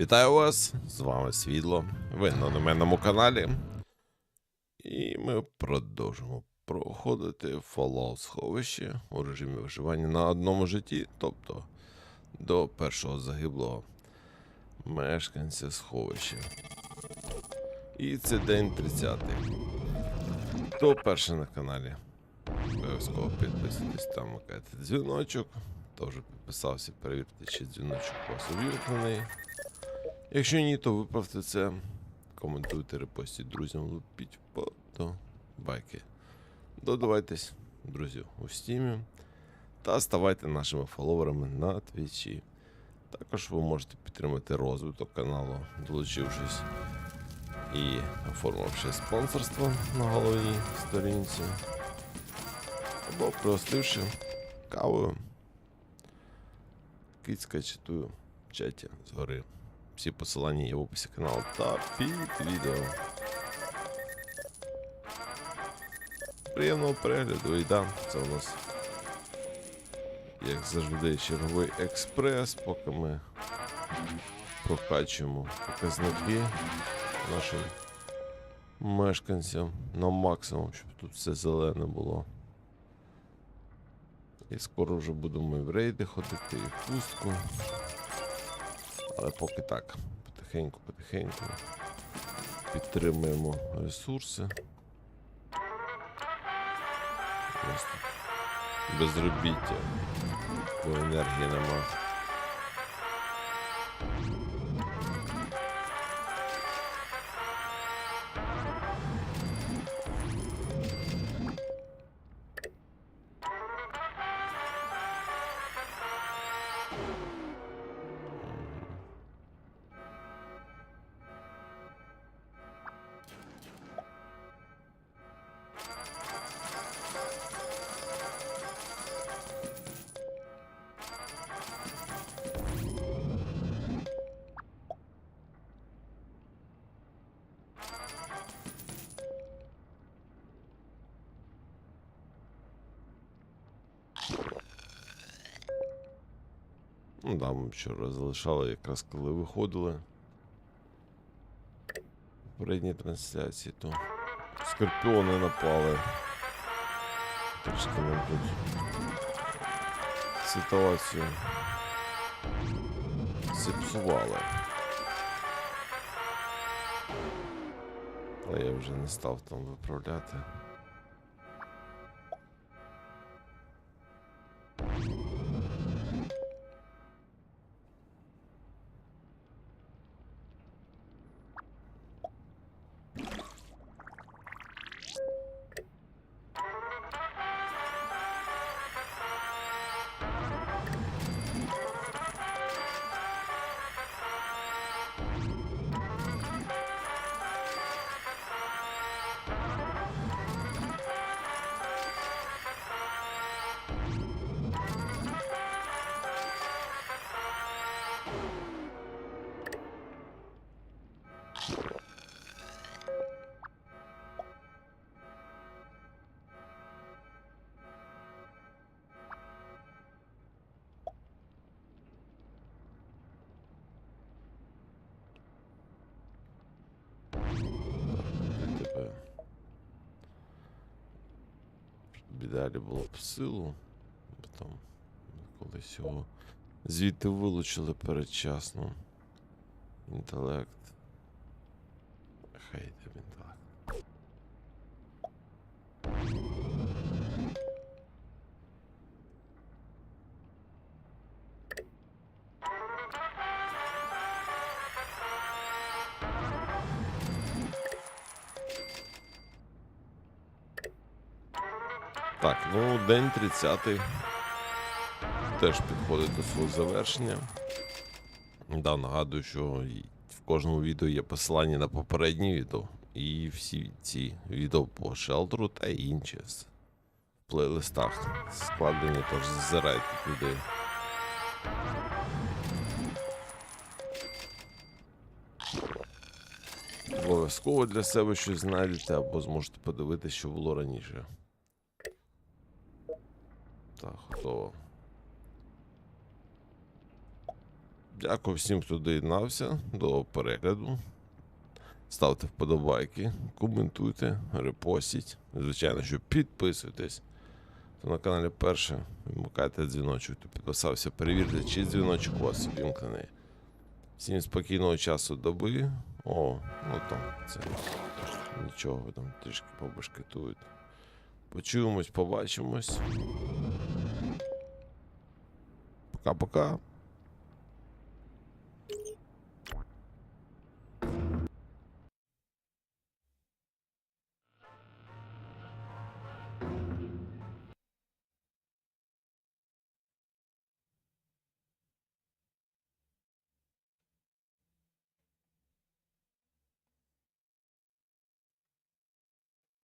Вітаю вас! З вами Світло. Ви на одноменному каналі. І ми продовжимо проходити Fallout сховище у режимі виживання на одному житті, тобто до першого загиблого мешканця сховища. І це день 30. Хто перший на каналі? Обов'язково підписуйтесь, там макайте дзвіночок. Теж підписався, перевірте, чи дзвіночок у вас увімкнений. Якщо ні, то виправте це. Коментуйте, репостіть друзям, лупіть подобайки. Додавайтесь, друзі, у стімі. Та ставайте нашими фоловерами на твічі. Також ви можете підтримати розвиток каналу, долучившись і оформивши спонсорство на головній сторінці. Або пригостивши кавою. Кицька читую в чаті згори. Всі посилання є в описі каналу та під відео. Приємного перегляду і да, це у нас, як завжди, черговий експрес, поки ми прокачуємо показники нашим мешканцям на максимум, щоб тут все зелене було. І скоро вже будемо і в рейди ходити, і в пустку. Але поки так, потихеньку, потихеньку підтримуємо ресурси. Просто безробіття, бо енергії нема. Ну да, ми вчора залишали якраз коли виходили. В передній трансляції, то скорпіони напали. Трішки нам ситуацію зіпсували. Але я вже не став там виправляти. Ідеалі було б силу. Потім колись його звідти вилучили передчасно. Інтелект. Хай йде в інтелект. Так, ну день 30 теж підходить до свого завершення. Да, нагадую, що кожному відео є посилання на попереднє відео. І всі ці відео по шелтеру та інші в плейлистах складені, тож зазирайте туди. Обов'язково для себе щось знайдете або зможете подивитися, що було раніше. Так, готово. Дякую всім, хто доєднався до перегляду. Ставте вподобайки, коментуйте, репостіть. Звичайно, що підписуйтесь. Хто на каналі перше, вмикайте дзвіночок, хто підписався, перевірте, чи дзвіночок у вас вімкнений. Всім спокійного часу доби. О, ну там це нічого, ви там трішки побашкетують. Почуємось, побачимось. Пока-пока.